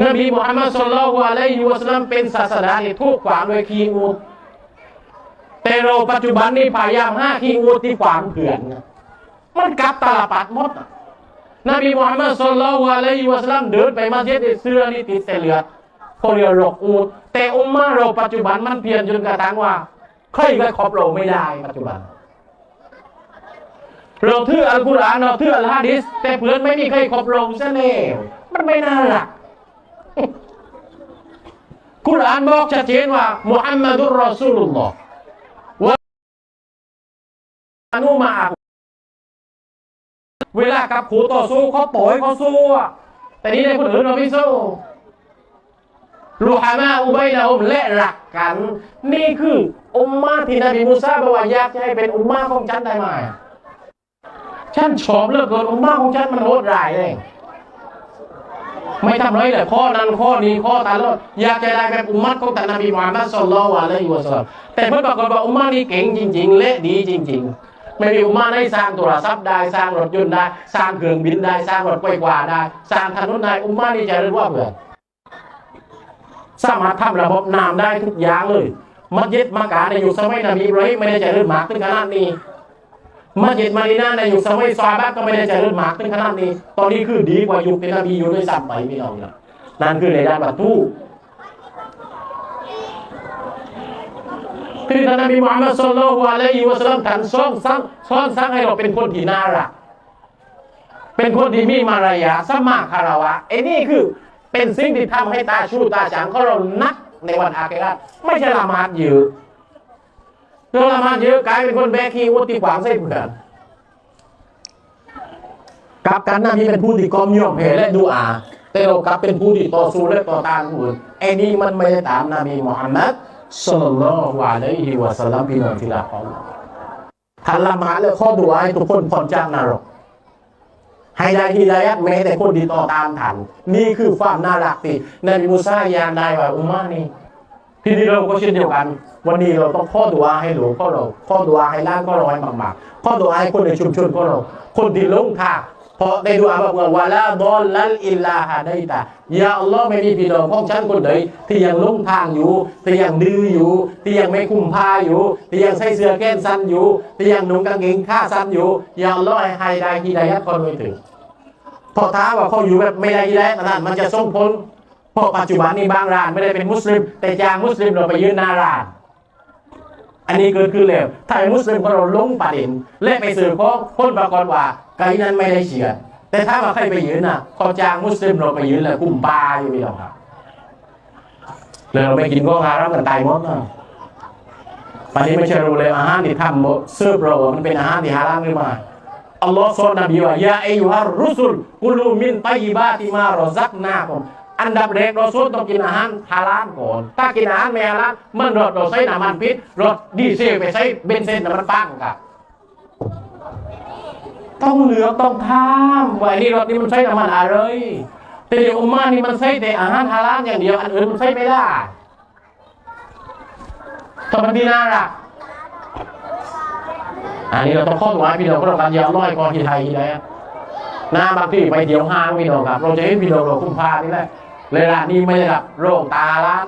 นบีมุฮัมมัดสุลลัลลอฮุอะลัยฮิวะสัลลัมเป็นศาสนาที่ถูกขวางโดยคีอูแต่เราปัจจุบันนี้พยายามห้าคีอูที่ขวางเผื่อนนะมันกลับตาลปัดหมดนบีมุฮัมมัดสุลลัลลอฮุอะลัยฮิวะสัลลัมเดินไปมัสยิดในเสื้อนี่ติดแต่เลือดเขาเรียรกอูดแต่อุมมะเราปัจจุบันมันเพี้ยนจนกระทั่งว่าใครก็ครอบเราไม่ได้ปัจจุบันเราถืออัลกุรอานเราถืออัลฮะดิษแต่เพื่อนไม่มีใครครบลงซะแล้วมันไม่น่ารัก กุรอานบอกชัดเจนว่ามุฮัมมัดุลรอซูลุลลอฮ์วะอนุมาอะเวลากับขู่ต่อสู้เขาต่อยเขาสู้อะแต่นี่ในคนอื่นเราไม่สู้ลูฮามาอุบัยนะฮุมและหลักกัน นี่คืออุมมาที่นบีมูซาบอกว่าอยากจะให้เป็นอุมมาของฉันได้ไหมฉันชอบเลือกเกินอุมมาของฉันมันโหดร้ายเลย ไม่ทำเลยเลยข้อนั้นข้อนี้ข้อตาลอดอยากจะได้แบบอุมัดของท่านนบีมุฮัมมัดศ็อลลัลลอฮุอะลัยฮิวะซัลลัมแต่เพื่อนปรากฏว่าอุมมานี้เก่งจริงๆและดีจริง ๆไม่มีอุมมาได้สร้างโทรศัพท์ได้สร้างรถยนต์ได้ สร้างเครื่องบินได้สร้างรถไฟฟ้าได้ สร้างถนนได้อุมมานี้เจะเรียกว่าเพื่อนสามารถทำระบบน้ำได้ทุกอย่างเลยมัสยิดมักกะในอยู่สมัยนบีอิบราฮิมไม่ได้เจริญมากถึงขนาดนี้ มัสยิดมาดีนาในยุคสมัยซาบะห์ก็ไม่ได้เจริญมากถึงขนาดนี้ ตอนนี้คือดีกว่ายุคเป็นนบีอยู่ด้วยซ้ำไปพี่น้องนะนั่นคือในด้านวัตถุคือท่านนบีมุฮัมมัดศ็อลลัลลอฮุอะลัยฮิวะซัลลัมท่านสอนสั่งสอนสั่งให้เราเป็นคนที่น่ารัก เป็นคนที่มีมารยาสมมาคารวะไอ้นี่คือเป็นสิ่งที่ทำให้ตาชูตาจางของเรานักในวันอาคิเราะห์ไม่ใช่ละหมาดเยอะเราละมาดเยอะกลายเป็นคนแบกขี้อุดที่ขวางเส้นเพื่อนกลับกันนะพี่เป็นผู้ที่กอมย่อมแพ้และดูอาแต่เรากลับเป็นผู้ที่ต่อสู้และต่อต้านผู้อื่นไอ้นี่มันไม่ได้ตามนบีมุฮัมมัดศ็อลลัลฮุอะลัยฮิวะสัลลัมพี่น้องที่รักของเราท่านละหมาดและข้อดุอาให้ทุกคนพ้นจากนรกให้ได้ฮิดายัดแม้แต่คนที่ต่อตามทันนี่คือความน่ารักที่นบีมูซายานได้ว่าอุมมานี่ ทีนี้เราก็เช่นเดียวกัน วันนี้เราต้องข้อดุอาให้หลวงพ่อเราข้อดุอาให้ล้านก็เราให้มากๆข้อดุอาให้คนในชุมชนก็เรา คนที่ลงทางเพราะในดุอาบอกว่าวะลาดอลลัลอิลลาฮะได้ตายาอัลลอฮ์ไม่มีพี่น้องของฉันคนใดที่ยังลงทางอยู่ ที่ยังดื้ออยู่ ที่ยังไม่คุ้มพาอยู่ ที่ยังใส่เสื้อแก้นสั้นอยู่ ที่ยังนุ่งกางเกงขาสั้นอยู่ยาอัลลอฮ์ให้ได้ฮีดยัดคนไม่ถึงพอท้าว่าเขาอยู่แบบไม่ได้แล้วนั่นมันจะส่งผล เพราะปัจจุบันนี้บางร้านไม่ได้เป็นมุสลิม แต่จางมุสลิมเราไปยืนหน้าร้าน อันนี้เกิดขึ้นแล้วถ้าเป็นมุสลิมก็เราลงประเด็นและไปสืบเพราะคนปรากฏว่าไกนั้นไม่ได้เฉียดแต่ถ้าว่าใครไปยืนน่ะเขาจางมุสลิมเราไปยืนแล้วกลุ่มปลาอยู่พี่น้องครับเลยเราไปกินก็ฮารัมกันตายหมดนะปันนี้ไม่ใช่รู้เลยอาหารที่ทำเสิร์ฟเราอะมันเป็นอาหารที่ฮารัมหรือไม่อัลลอฮ์สอนนบีว่ายาอายุฮารุสุลกุลูมินไตยิบาติมารอซักนาผม อันดับแรกเราสอนต้องกินอาหารฮาลาลก่อน ถ้ากินอาหารไม่ฮาลาลมันรถเราใช้น้ำมันพิษรถดีเซลไปใช้เบนซินน้ำมันปังกับต้องเหลือต้องทามว่าไอ้นี่รถนี่มันใช้น้ำมันอะไรแต่เดี๋ยวอุมานี่มันใช้แต่อาหารฮาลาลอย่างเดียวอันอื่นมันใช้ไม่ได้ทำไมดีน่ารักอันนี้เราต้องข้อตัวพี่น้องก็ต้องการยาวร้อยก่อนที่ไทยแล้วนะบางที่ไปเที่ยวห้างพี่น้องครับ เราจะเห็นพี่น้องเราคุ้มพานี่แหละ เลยละนี่ไม่ได้รับโรคตาล้าน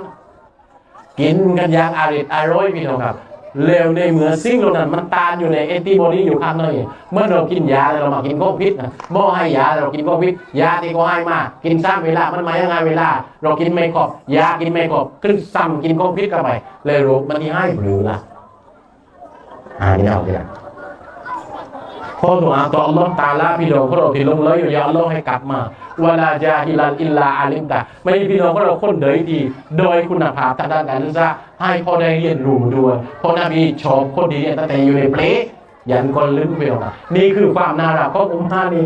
กินกันอย่างอริดอร่อยพี่น้องครับเร็วในเหมือซิ่งเรานั้นมันตานอยู่ในแอนติบอดีอยู่ข้างในเมื่อเรากินยาเรามากินโคพิษนะบ่ให้ยาเรากินโคพิษยาที่เขาให้มากินซ้ำเวลามันมายังไงเวลา เรากินไม่ครบยากินไม่ครบขึ้นซ้ำกินโคพิษเข้าไปเลยโรคมันที่ให้หรือล่ะอ่านี่เอาเนี่ย ข้อดูอาต่อลลอฮ์ตาลาพี่น้องของเราที่ลงเลยอยู่ยาอัลงให้กลับมาเวลาจาฮิลันอิลลาอาลิมตาไม่มีพี่น้องของเราคนเดดี โดยคุณภาพทางด้านการศึกษาให้พอได้เรียนรู้ด้วยเพราะนบีชอบคนดีเนี่ยตั้งแต่อยู่ในเปลยันคนลืมเวลนะนี่คือความน่ารักของอุมฮานี้